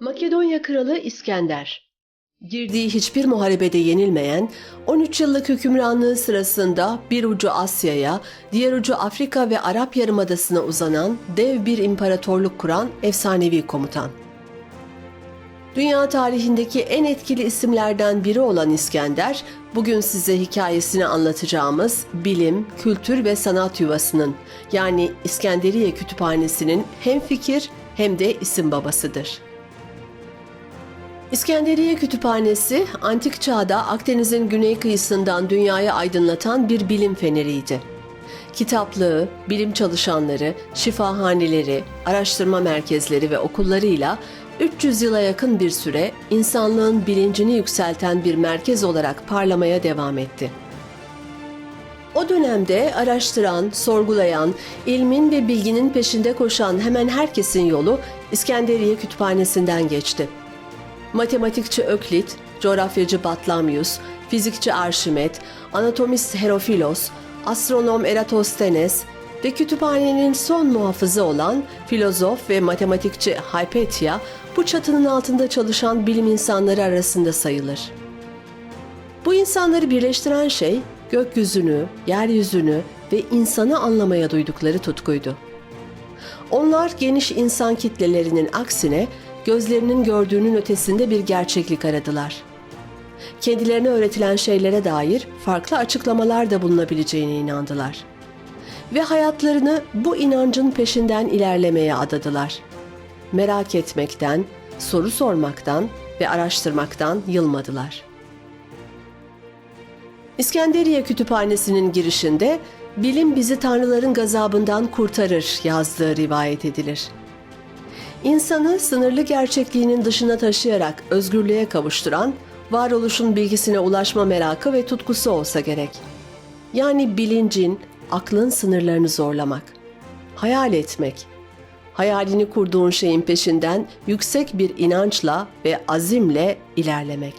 Makedonya Kralı İskender Girdiği hiçbir muharebede yenilmeyen, 13 yıllık hükümranlığı sırasında bir ucu Asya'ya, diğer ucu Afrika ve Arap Yarımadası'na uzanan dev bir imparatorluk kuran efsanevi komutan. Dünya tarihindeki en etkili isimlerden biri olan İskender, bugün size hikayesini anlatacağımız bilim, kültür ve sanat yuvasının yani İskenderiye Kütüphanesi'nin hem fikir hem de isim babasıdır. İskenderiye Kütüphanesi, antik çağda Akdeniz'in güney kıyısından dünyayı aydınlatan bir bilim feneriydi. Kitaplığı, bilim çalışanları, şifahaneleri, araştırma merkezleri ve okullarıyla 300 yıla yakın bir süre insanlığın bilincini yükselten bir merkez olarak parlamaya devam etti. O dönemde araştıran, sorgulayan, ilmin ve bilginin peşinde koşan hemen herkesin yolu İskenderiye Kütüphanesi'nden geçti. Matematikçi Öklit, coğrafyacı Batlamyus, fizikçi Arşimet, anatomist Herofilos, astronom Eratosthenes ve kütüphanenin son muhafızı olan filozof ve matematikçi Hypatia bu çatının altında çalışan bilim insanları arasında sayılır. Bu insanları birleştiren şey gökyüzünü, yeryüzünü ve insanı anlamaya duydukları tutkuydu. Onlar geniş insan kitlelerinin aksine gözlerinin gördüğünün ötesinde bir gerçeklik aradılar. Kendilerine öğretilen şeylere dair farklı açıklamalar da bulunabileceğine inandılar. Ve hayatlarını bu inancın peşinden ilerlemeye adadılar. Merak etmekten, soru sormaktan ve araştırmaktan yılmadılar. İskenderiye Kütüphanesi'nin girişinde bilim bizi tanrıların gazabından kurtarır yazdığı rivayet edilir. İnsanı sınırlı gerçekliğinin dışına taşıyarak özgürlüğe kavuşturan, varoluşun bilgisine ulaşma merakı ve tutkusu olsa gerek. Yani bilincin, aklın sınırlarını zorlamak, hayal etmek, hayalini kurduğun şeyin peşinden yüksek bir inançla ve azimle ilerlemek.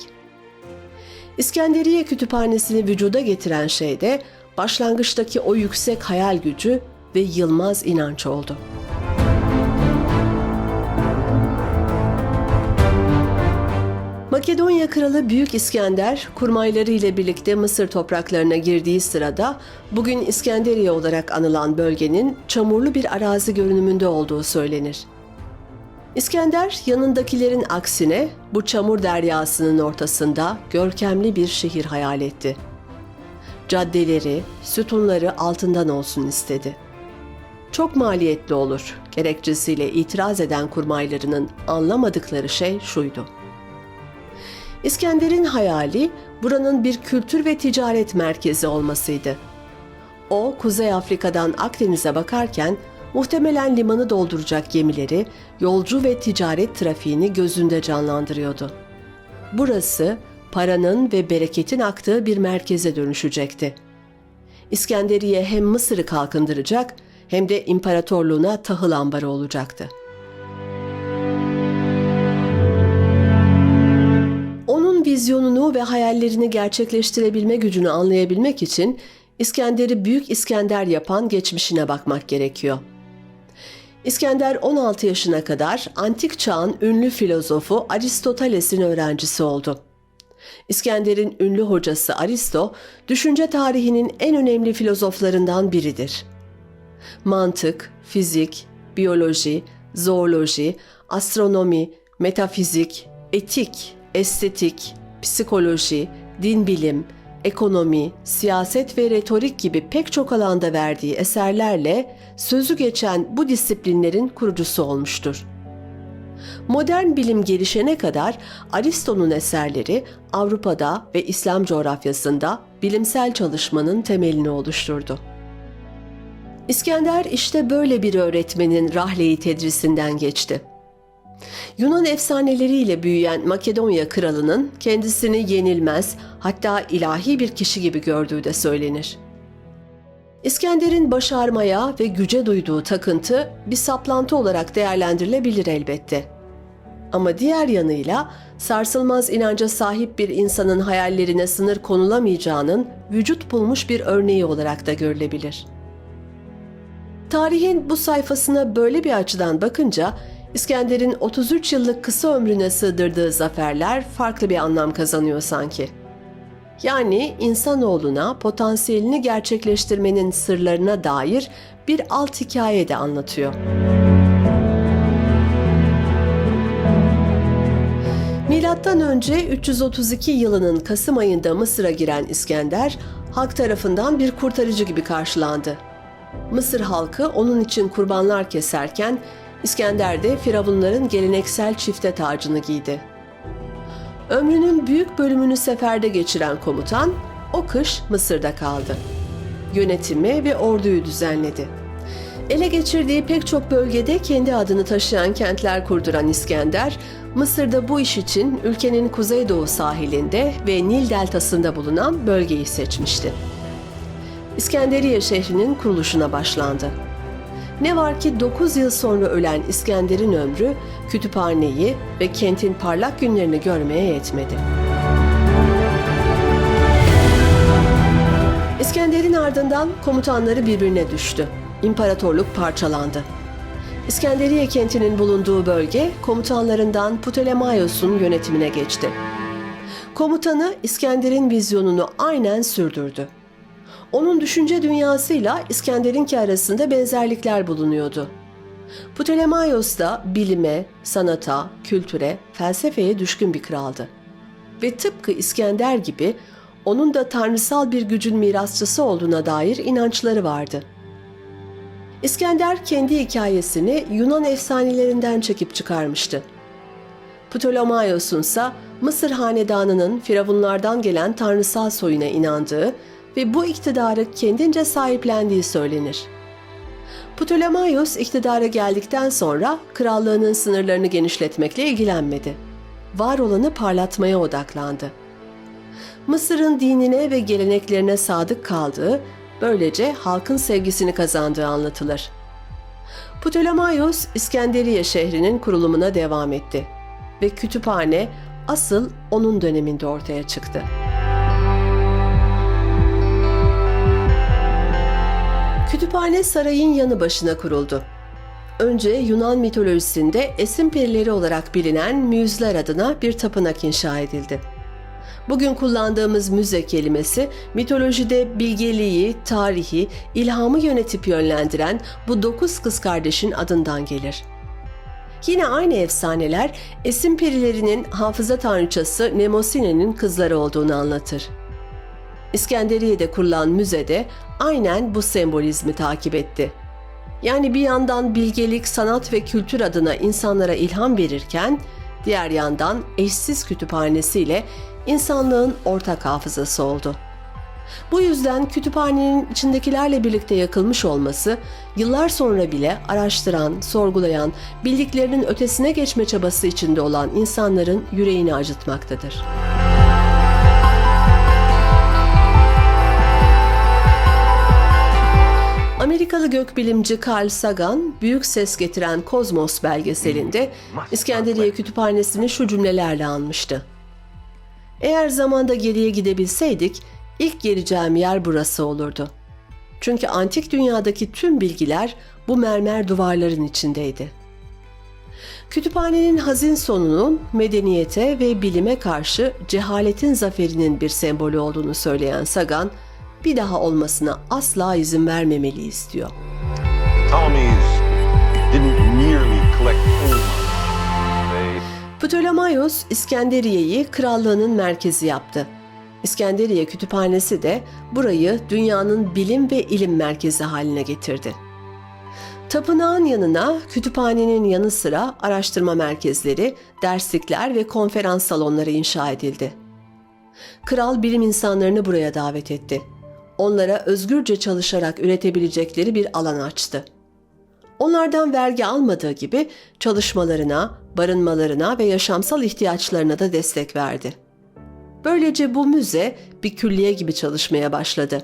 İskenderiye Kütüphanesi'ni vücuda getiren şey de başlangıçtaki o yüksek hayal gücü ve yılmaz inanç oldu.'' Makedonya Kralı Büyük İskender kurmayları ile birlikte Mısır topraklarına girdiği sırada bugün İskenderiye olarak anılan bölgenin çamurlu bir arazi görünümünde olduğu söylenir. İskender yanındakilerin aksine bu çamur deryasının ortasında görkemli bir şehir hayal etti. Caddeleri, sütunları altından olsun istedi. Çok maliyetli olur gerekçesiyle itiraz eden kurmaylarının anlamadıkları şey şuydu. İskender'in hayali buranın bir kültür ve ticaret merkezi olmasıydı. O, Kuzey Afrika'dan Akdeniz'e bakarken muhtemelen limanı dolduracak gemileri, yolcu ve ticaret trafiğini gözünde canlandırıyordu. Burası paranın ve bereketin aktığı bir merkeze dönüşecekti. İskenderiye hem Mısır'ı kalkındıracak hem de imparatorluğuna tahıl ambarı olacaktı.'' Vizyonunu ve hayallerini gerçekleştirebilme gücünü anlayabilmek için İskender'i Büyük İskender yapan geçmişine bakmak gerekiyor. İskender 16 yaşına kadar antik çağın ünlü filozofu Aristoteles'in öğrencisi oldu. İskender'in ünlü hocası Aristo, düşünce tarihinin en önemli filozoflarından biridir. Mantık, fizik, biyoloji, zooloji, astronomi, metafizik, etik, estetik, psikoloji, din bilim, ekonomi, siyaset ve retorik gibi pek çok alanda verdiği eserlerle sözü geçen bu disiplinlerin kurucusu olmuştur. Modern bilim gelişene kadar Aristo'nun eserleri Avrupa'da ve İslam coğrafyasında bilimsel çalışmanın temelini oluşturdu. İskender işte böyle bir öğretmenin rahleyi tedrisinden geçti. Yunan efsaneleriyle büyüyen Makedonya kralının kendisini yenilmez, hatta ilahi bir kişi gibi gördüğü de söylenir. İskender'in başarmaya ve güce duyduğu takıntı bir saplantı olarak değerlendirilebilir elbette. Ama diğer yanıyla sarsılmaz inanca sahip bir insanın hayallerine sınır konulamayacağının vücut bulmuş bir örneği olarak da görülebilir. Tarihin bu sayfasına böyle bir açıdan bakınca İskender'in 33 yıllık kısa ömrüne sığdırdığı zaferler farklı bir anlam kazanıyor sanki. Yani insanoğluna potansiyelini gerçekleştirmenin sırlarına dair bir alt hikaye de anlatıyor. Milattan önce 332 yılının Kasım ayında Mısır'a giren İskender, halk tarafından bir kurtarıcı gibi karşılandı. Mısır halkı onun için kurbanlar keserken İskender de Firavunların geleneksel çifte tacını giydi. Ömrünün büyük bölümünü seferde geçiren komutan o kış Mısır'da kaldı. Yönetimi ve orduyu düzenledi. Ele geçirdiği pek çok bölgede kendi adını taşıyan kentler kurduran İskender, Mısır'da bu iş için ülkenin kuzeydoğu sahilinde ve Nil deltasında bulunan bölgeyi seçmişti. İskenderiye şehrinin kuruluşuna başlandı. Ne var ki 9 yıl sonra ölen İskender'in ömrü kütüphaneyi ve kentin parlak günlerini görmeye yetmedi. İskender'in ardından komutanları birbirine düştü. İmparatorluk parçalandı. İskenderiye kentinin bulunduğu bölge komutanlarından Ptolemaios'un yönetimine geçti. Komutanı İskender'in vizyonunu aynen sürdürdü. Onun düşünce dünyasıyla İskender'inki arasında benzerlikler bulunuyordu. Ptolemaios da bilime, sanata, kültüre, felsefeye düşkün bir kraldı. Ve tıpkı İskender gibi onun da tanrısal bir gücün mirasçısı olduğuna dair inançları vardı. İskender kendi hikayesini Yunan efsanelerinden çekip çıkarmıştı. Ptolemaios'un ise Mısır hanedanının firavunlardan gelen tanrısal soyuna inandığı ve bu iktidarı kendince sahiplendiği söylenir. Ptolemaios iktidara geldikten sonra krallığının sınırlarını genişletmekle ilgilenmedi. Var olanı parlatmaya odaklandı. Mısır'ın dinine ve geleneklerine sadık kaldığı, böylece halkın sevgisini kazandığı anlatılır. Ptolemaios, İskenderiye şehrinin kurulumuna devam etti ve kütüphane asıl onun döneminde ortaya çıktı. Kütüphane sarayın yanı başına kuruldu. Önce Yunan mitolojisinde esim perileri olarak bilinen müzler adına bir tapınak inşa edildi. Bugün kullandığımız müze kelimesi mitolojide bilgeliği, tarihi, ilhamı yönetip yönlendiren bu dokuz kız kardeşin adından gelir. Yine aynı efsaneler esim perilerinin hafıza tanrıçası Nemosine'nin kızları olduğunu anlatır. İskenderiye'de kurulan müzede aynen bu sembolizmi takip etti. Yani bir yandan bilgelik, sanat ve kültür adına insanlara ilham verirken, diğer yandan eşsiz kütüphanesiyle insanlığın ortak hafızası oldu. Bu yüzden kütüphanenin içindekilerle birlikte yakılmış olması, yıllar sonra bile araştıran, sorgulayan, bildiklerinin ötesine geçme çabası içinde olan insanların yüreğini acıtmaktadır. Amerikalı gökbilimci Carl Sagan, büyük ses getiren Kozmos belgeselinde İskenderiye Kütüphanesi'ni şu cümlelerle anmıştı. Eğer zamanda geriye gidebilseydik, ilk geleceğim yer burası olurdu. Çünkü antik dünyadaki tüm bilgiler bu mermer duvarların içindeydi. Kütüphanenin hazin sonunun medeniyete ve bilime karşı cehaletin zaferinin bir sembolü olduğunu söyleyen Sagan, bir daha olmasına asla izin vermemeliyiz diyor. Ptolemaios İskenderiye'yi krallığının merkezi yaptı. İskenderiye Kütüphanesi de burayı dünyanın bilim ve ilim merkezi haline getirdi. Tapınağın yanına kütüphanenin yanı sıra araştırma merkezleri, derslikler ve konferans salonları inşa edildi. Kral bilim insanlarını buraya davet etti. Onlara özgürce çalışarak üretebilecekleri bir alan açtı. Onlardan vergi almadığı gibi çalışmalarına, barınmalarına ve yaşamsal ihtiyaçlarına da destek verdi. Böylece bu müze bir külliye gibi çalışmaya başladı.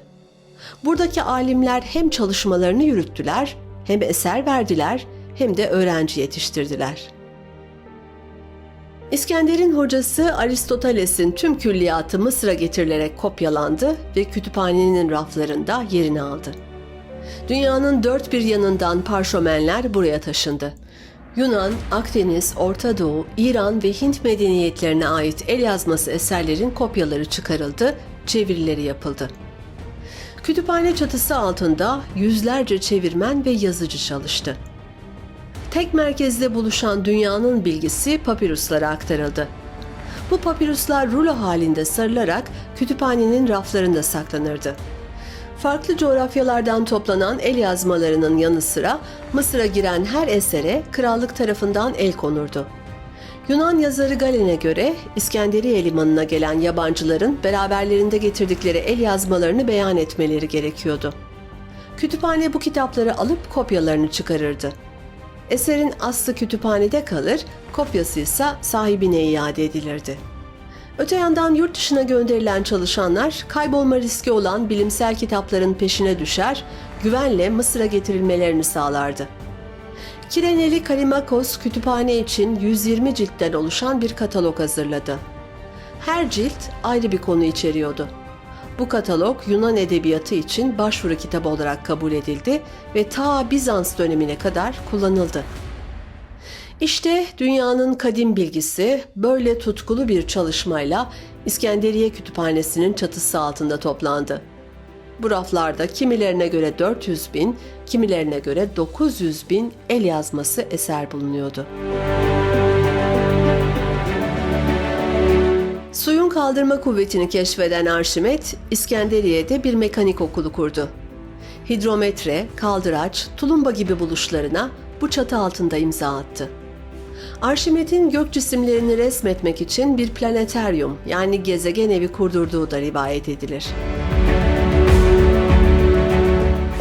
Buradaki alimler hem çalışmalarını yürüttüler, hem eser verdiler, hem de öğrenci yetiştirdiler. İskender'in hocası Aristoteles'in tüm külliyatı Mısır'a getirilerek kopyalandı ve kütüphanenin raflarında yerini aldı. Dünyanın dört bir yanından parşömenler buraya taşındı. Yunan, Akdeniz, Orta Doğu, İran ve Hint medeniyetlerine ait el yazması eserlerin kopyaları çıkarıldı, çevirileri yapıldı. Kütüphane çatısı altında yüzlerce çevirmen ve yazıcı çalıştı. Tek merkezde buluşan dünyanın bilgisi papiruslara aktarıldı. Bu papiruslar rulo halinde sarılarak kütüphanenin raflarında saklanırdı. Farklı coğrafyalardan toplanan el yazmalarının yanı sıra Mısır'a giren her esere krallık tarafından el konurdu. Yunan yazarı Galen'e göre İskenderiye limanına gelen yabancıların beraberlerinde getirdikleri el yazmalarını beyan etmeleri gerekiyordu. Kütüphane bu kitapları alıp kopyalarını çıkarırdı. Eserin aslı kütüphanede kalır, kopyası ise sahibine iade edilirdi. Öte yandan yurt dışına gönderilen çalışanlar kaybolma riski olan bilimsel kitapların peşine düşer, güvenle Mısır'a getirilmelerini sağlardı. Kireneli Kalimakos kütüphane için 120 ciltten oluşan bir katalog hazırladı. Her cilt ayrı bir konu içeriyordu. Bu katalog Yunan edebiyatı için başvuru kitabı olarak kabul edildi ve ta Bizans dönemine kadar kullanıldı. İşte dünyanın kadim bilgisi böyle tutkulu bir çalışmayla İskenderiye Kütüphanesi'nin çatısı altında toplandı. Bu raflarda kimilerine göre 400 bin, kimilerine göre 900 bin el yazması eser bulunuyordu. Suyun kaldırma kuvvetini keşfeden Arşimet, İskenderiye'de bir mekanik okulu kurdu. Hidrometre, kaldıraç, tulumba gibi buluşlarına bu çatı altında imza attı. Arşimet'in gök cisimlerini resmetmek için bir planeteryum yani gezegen evi kurdurduğu da rivayet edilir.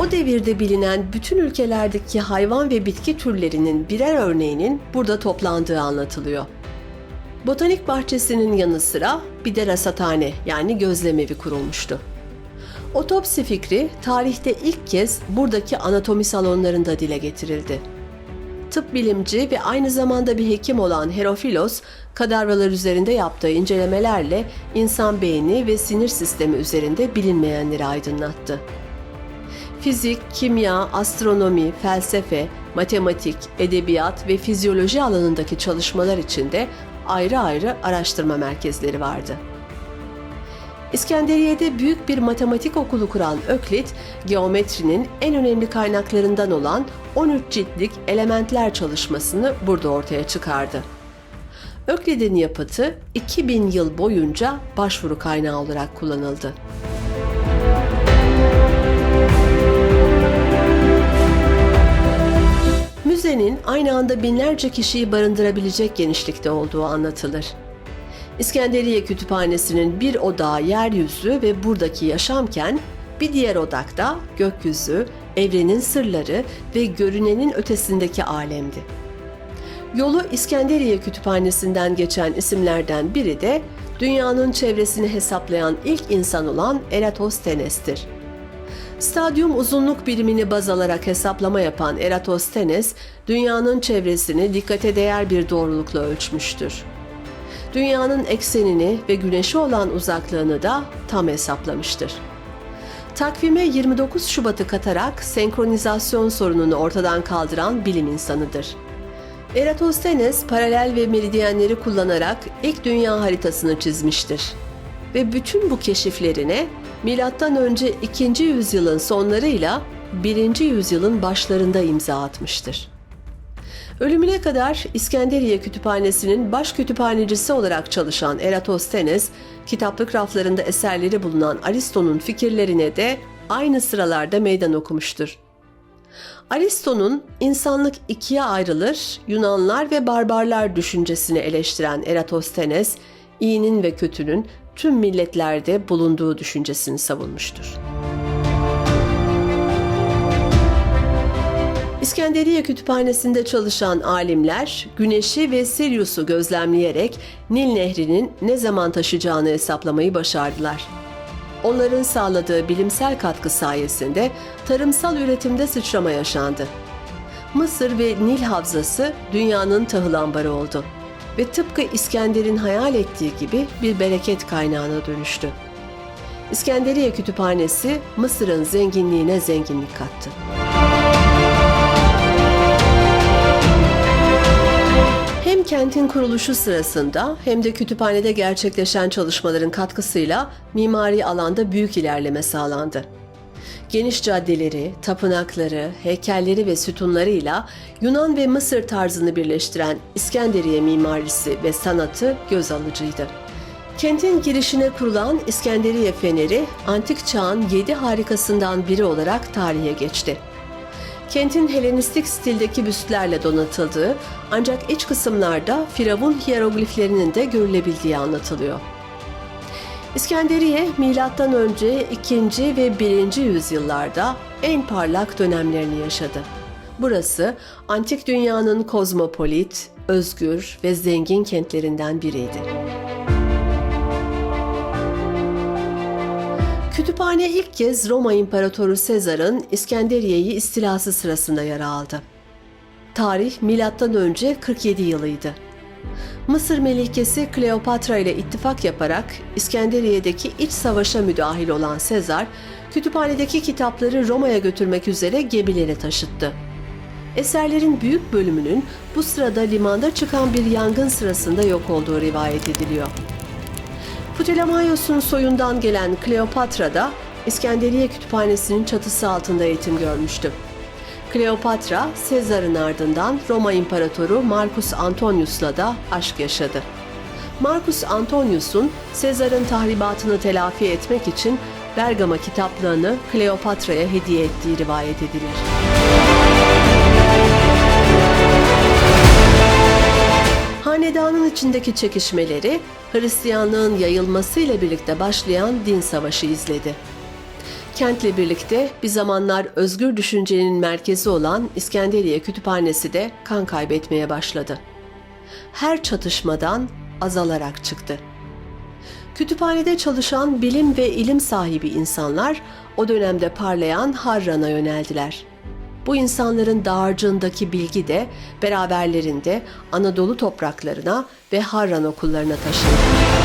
O devirde bilinen bütün ülkelerdeki hayvan ve bitki türlerinin birer örneğinin burada toplandığı anlatılıyor. Botanik bahçesinin yanı sıra bir de rasathane yani gözlemevi kurulmuştu. Otopsi fikri tarihte ilk kez buradaki anatomi salonlarında dile getirildi. Tıp bilimci ve aynı zamanda bir hekim olan Herofilos, kadavralar üzerinde yaptığı incelemelerle insan beyni ve sinir sistemi üzerinde bilinmeyenleri aydınlattı. Fizik, kimya, astronomi, felsefe, matematik, edebiyat ve fizyoloji alanındaki çalışmalar için de ayrı ayrı araştırma merkezleri vardı. İskenderiye'de büyük bir matematik okulu kuran Öklit, geometrinin en önemli kaynaklarından olan 13 ciltlik elementler çalışmasını burada ortaya çıkardı. Öklid'in yapıtı 2000 yıl boyunca başvuru kaynağı olarak kullanıldı. Müzenin aynı anda binlerce kişiyi barındırabilecek genişlikte olduğu anlatılır. İskenderiye Kütüphanesi'nin bir odağı yeryüzü ve buradaki yaşamken bir diğer odakta gökyüzü, evrenin sırları ve görünenin ötesindeki alemdi. Yolu İskenderiye Kütüphanesi'nden geçen isimlerden biri de dünyanın çevresini hesaplayan ilk insan olan Eratosthenes'tir. Stadyum uzunluk birimini baz alarak hesaplama yapan Eratosthenes, dünyanın çevresini dikkate değer bir doğrulukla ölçmüştür. Dünyanın eksenini ve güneşe olan uzaklığını da tam hesaplamıştır. Takvime 29 Şubat'ı katarak senkronizasyon sorununu ortadan kaldıran bilim insanıdır. Eratosthenes paralel ve meridyenleri kullanarak ilk dünya haritasını çizmiştir. Ve bütün bu keşiflerine önce 2. yüzyılın sonlarıyla 1. yüzyılın başlarında imza atmıştır. Ölümüne kadar İskenderiye Kütüphanesi'nin baş kütüphanecisi olarak çalışan Eratosthenes, kitaplık raflarında eserleri bulunan Aristo'nun fikirlerine de aynı sıralarda meydan okumuştur. Aristo'nun insanlık ikiye ayrılır, Yunanlar ve barbarlar düşüncesini eleştiren Eratosthenes, iyinin ve kötünün tüm milletlerde bulunduğu düşüncesini savunmuştur. İskenderiye Kütüphanesi'nde çalışan alimler Güneş'i ve Sirius'u gözlemleyerek Nil Nehri'nin ne zaman taşacağını hesaplamayı başardılar. Onların sağladığı bilimsel katkı sayesinde tarımsal üretimde sıçrama yaşandı. Mısır ve Nil Havzası dünyanın tahıl ambarı oldu ve tıpkı İskender'in hayal ettiği gibi bir bereket kaynağına dönüştü. İskenderiye Kütüphanesi Mısır'ın zenginliğine zenginlik kattı. kentin kuruluşu sırasında hem de kütüphanede gerçekleşen çalışmaların katkısıyla mimari alanda büyük ilerleme sağlandı. Geniş caddeleri, tapınakları, heykelleri ve sütunlarıyla Yunan ve Mısır tarzını birleştiren İskenderiye mimarisi ve sanatı göz alıcıydı. Kentin girişine kurulan İskenderiye Feneri, antik çağın yedi harikasından biri olarak tarihe geçti. Kentin Helenistik stildeki büstlerle donatıldığı ancak iç kısımlarda Firavun hierogliflerinin de görülebildiği anlatılıyor. İskenderiye milattan önce 2. ve 1. yüzyıllarda en parlak dönemlerini yaşadı. Burası antik dünyanın kozmopolit, özgür ve zengin kentlerinden biriydi. Kütüphane ilk kez Roma İmparatoru Sezar'ın İskenderiye'yi istilası sırasında yer aldı. Tarih milattan önce 47 yılıydı. Mısır melikesi Kleopatra ile ittifak yaparak İskenderiye'deki iç savaşa müdahil olan Sezar, kütüphanedeki kitapları Roma'ya götürmek üzere gemilere taşıttı. Eserlerin büyük bölümünün bu sırada limanda çıkan bir yangın sırasında yok olduğu rivayet ediliyor. Ptolemaios'un soyundan gelen Kleopatra da İskenderiye Kütüphanesi'nin çatısı altında eğitim görmüştü. Kleopatra, Sezar'ın ardından Roma İmparatoru Marcus Antonius'la da aşk yaşadı. Marcus Antonius'un Sezar'ın tahribatını telafi etmek için Bergama kitaplığını Kleopatra'ya hediye ettiği rivayet edilir. Hanedanın içindeki çekişmeleri Hristiyanlığın yayılmasıyla birlikte başlayan din savaşı izledi. Kentle birlikte bir zamanlar özgür düşüncenin merkezi olan İskenderiye Kütüphanesi de kan kaybetmeye başladı. Her çatışmadan azalarak çıktı. Kütüphanede çalışan bilim ve ilim sahibi insanlar o dönemde parlayan Harran'a yöneldiler. Bu insanların dağarcığındaki bilgi de beraberlerinde Anadolu topraklarına ve Harran okullarına taşındı.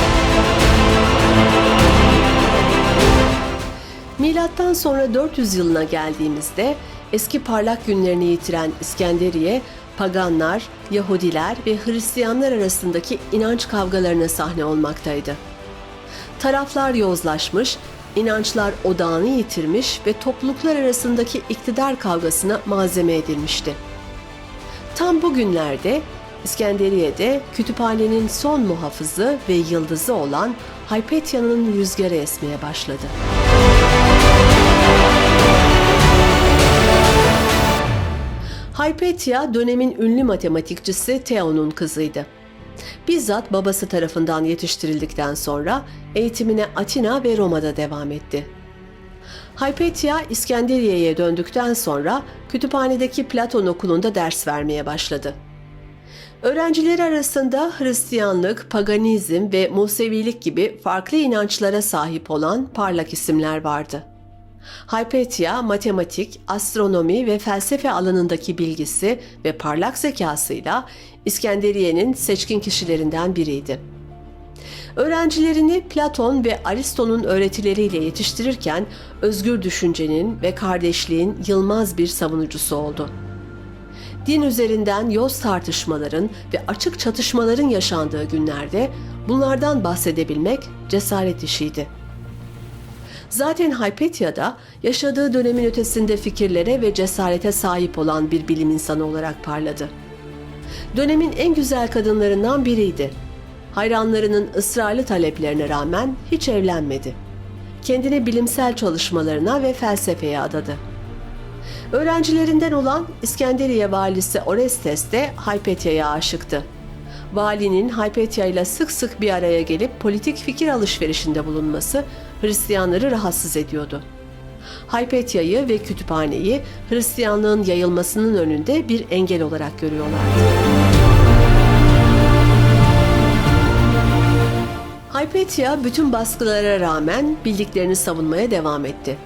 Milattan sonra 400 yılına geldiğimizde eski parlak günlerini yitiren İskenderiye, paganlar, Yahudiler ve Hristiyanlar arasındaki inanç kavgalarına sahne olmaktaydı. Taraflar yozlaşmış, inançlar odağını yitirmiş ve topluluklar arasındaki iktidar kavgasına malzeme edilmişti. Tam bu günlerde İskenderiye'de kütüphanenin son muhafızı ve yıldızı olan Haypetya'nın rüzgarı esmeye başladı. Hypatia dönemin ünlü matematikçisi Theon'un kızıydı. Bizzat babası tarafından yetiştirildikten sonra eğitimine Atina ve Roma'da devam etti. Hypatia İskenderiye'ye döndükten sonra kütüphanedeki Platon okulunda ders vermeye başladı. Öğrencileri arasında Hristiyanlık, paganizm ve Musevilik gibi farklı inançlara sahip olan parlak isimler vardı. Hypatia, matematik, astronomi ve felsefe alanındaki bilgisi ve parlak zekasıyla İskenderiye'nin seçkin kişilerinden biriydi. Öğrencilerini Platon ve Aristo'nun öğretileriyle yetiştirirken özgür düşüncenin ve kardeşliğin yılmaz bir savunucusu oldu. Din üzerinden yoz tartışmaların ve açık çatışmaların yaşandığı günlerde bunlardan bahsedebilmek cesaret işiydi. Zaten Hypatia'da yaşadığı dönemin ötesinde fikirlere ve cesarete sahip olan bir bilim insanı olarak parladı. Dönemin en güzel kadınlarından biriydi. Hayranlarının ısrarlı taleplerine rağmen hiç evlenmedi. Kendini bilimsel çalışmalarına ve felsefeye adadı. Öğrencilerinden olan İskenderiye valisi Orestes de Hypatia'ya aşıktı. Valinin Hypatia ile sık sık bir araya gelip politik fikir alışverişinde bulunması Hristiyanları rahatsız ediyordu. Hypatia'yı ve kütüphaneyi Hristiyanlığın yayılmasının önünde bir engel olarak görüyorlardı. Hypatia bütün baskılara rağmen bildiklerini savunmaya devam etti.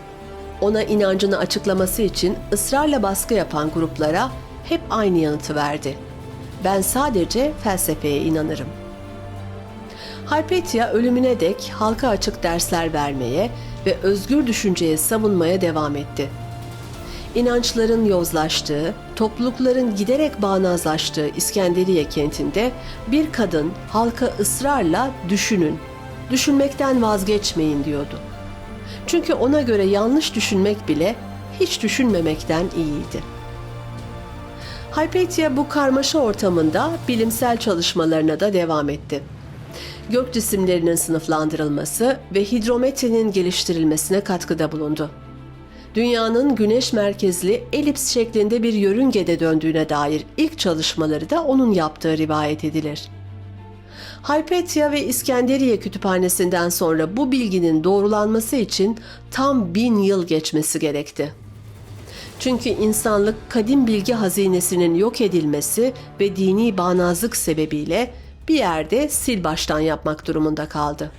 Ona inancını açıklaması için ısrarla baskı yapan gruplara hep aynı yanıtı verdi. Ben sadece felsefeye inanırım. Hypatia ölümüne dek halka açık dersler vermeye ve özgür düşünceye savunmaya devam etti. İnançların yozlaştığı, toplulukların giderek bağnazlaştığı İskenderiye kentinde bir kadın halka ısrarla düşünün, düşünmekten vazgeçmeyin diyordu. Çünkü ona göre yanlış düşünmek bile hiç düşünmemekten iyiydi. Hypatia bu karmaşa ortamında bilimsel çalışmalarına da devam etti. Gök cisimlerinin sınıflandırılması ve hidrometrenin geliştirilmesine katkıda bulundu. Dünyanın güneş merkezli elips şeklinde bir yörüngede döndüğüne dair ilk çalışmaları da onun yaptığı rivayet edilir. Hypatia ve İskenderiye kütüphanesinden sonra bu bilginin doğrulanması için tam bin yıl geçmesi gerekti. Çünkü insanlık kadim bilgi hazinesinin yok edilmesi ve dini bağnazlık sebebiyle bir yerde sil baştan yapmak durumunda kaldı.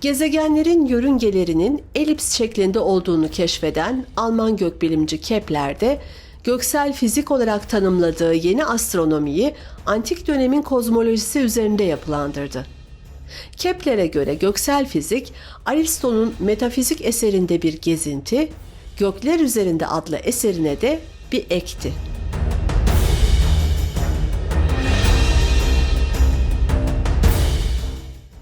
Gezegenlerin yörüngelerinin elips şeklinde olduğunu keşfeden Alman gökbilimci Kepler de göksel fizik olarak tanımladığı yeni astronomiyi antik dönemin kozmolojisi üzerinde yapılandırdı. Kepler'e göre göksel fizik, Aristo'nun metafizik eserinde bir gezinti, Gökler Üzerinde adlı eserine de bir ekti.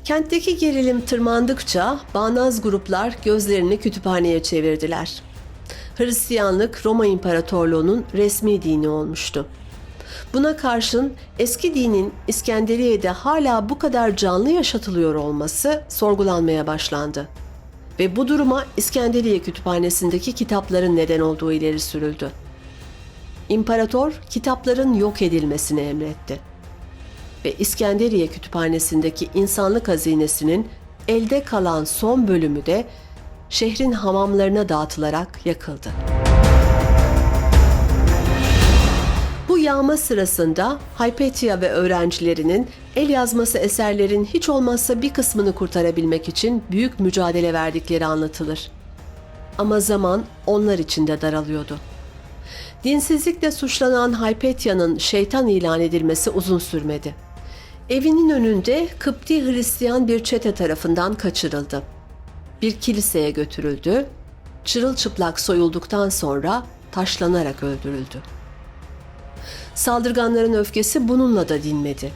Kentteki gerilim tırmandıkça bağnaz gruplar gözlerini kütüphaneye çevirdiler. Hristiyanlık Roma İmparatorluğu'nun resmi dini olmuştu. Buna karşın eski dinin İskenderiye'de hala bu kadar canlı yaşatılıyor olması sorgulanmaya başlandı. Ve bu duruma İskenderiye Kütüphanesi'ndeki kitapların neden olduğu ileri sürüldü. İmparator kitapların yok edilmesini emretti ve İskenderiye Kütüphanesi'ndeki insanlık hazinesinin elde kalan son bölümü de şehrin hamamlarına dağıtılarak yakıldı. Yağma sırasında Hypatia ve öğrencilerinin el yazması eserlerin hiç olmazsa bir kısmını kurtarabilmek için büyük mücadele verdikleri anlatılır. Ama zaman onlar için de daralıyordu. Dinsizlikle suçlanan Hypatia'nın şeytan ilan edilmesi uzun sürmedi. Evinin önünde Kıpti Hristiyan bir çete tarafından kaçırıldı. Bir kiliseye götürüldü, çırılçıplak soyulduktan sonra taşlanarak öldürüldü. Saldırganların öfkesi bununla da dinmedi.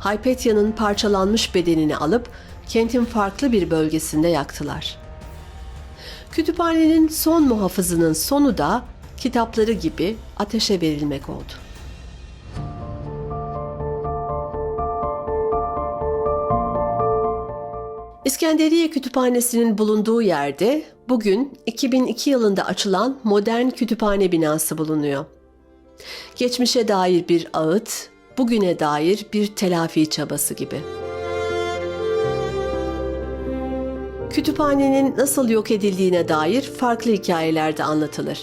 Hypatia'nın parçalanmış bedenini alıp kentin farklı bir bölgesinde yaktılar. Kütüphanenin son muhafızının sonu da kitapları gibi ateşe verilmek oldu. İskenderiye Kütüphanesi'nin bulunduğu yerde bugün 2002 yılında açılan modern kütüphane binası bulunuyor. Geçmişe dair bir ağıt, bugüne dair bir telafi çabası gibi. Kütüphanenin nasıl yok edildiğine dair farklı hikayeler de anlatılır.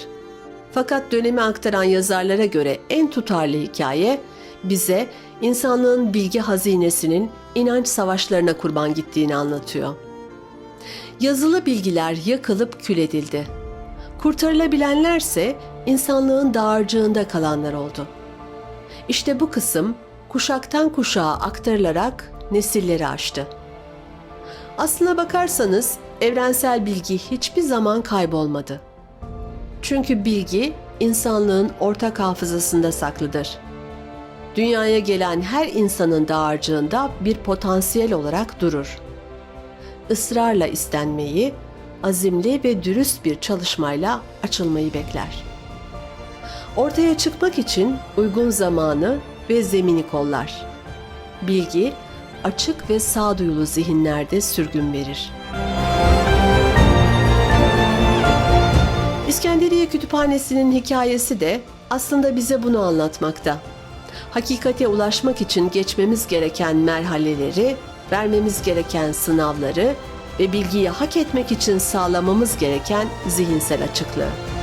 Fakat dönemi aktaran yazarlara göre en tutarlı hikaye bize insanlığın bilgi hazinesinin inanç savaşlarına kurban gittiğini anlatıyor. Yazılı bilgiler yakılıp kül edildi. Kurtarılabilenlerse insanlığın dağarcığında kalanlar oldu. İşte bu kısım kuşaktan kuşağa aktarılarak nesilleri aştı. Aslına bakarsanız evrensel bilgi hiçbir zaman kaybolmadı. Çünkü bilgi insanlığın ortak hafızasında saklıdır. Dünyaya gelen her insanın dağarcığında bir potansiyel olarak durur. Israrla istenmeyi, azimli ve dürüst bir çalışmayla açılmayı bekler. Ortaya çıkmak için uygun zamanı ve zemini kollar. Bilgi, açık ve sağduyulu zihinlerde sürgün verir. İskenderiye Kütüphanesi'nin hikayesi de aslında bize bunu anlatmakta. Hakikate ulaşmak için geçmemiz gereken merhaleleri, vermemiz gereken sınavları ve bilgiyi hak etmek için sağlamamız gereken zihinsel açıklığı.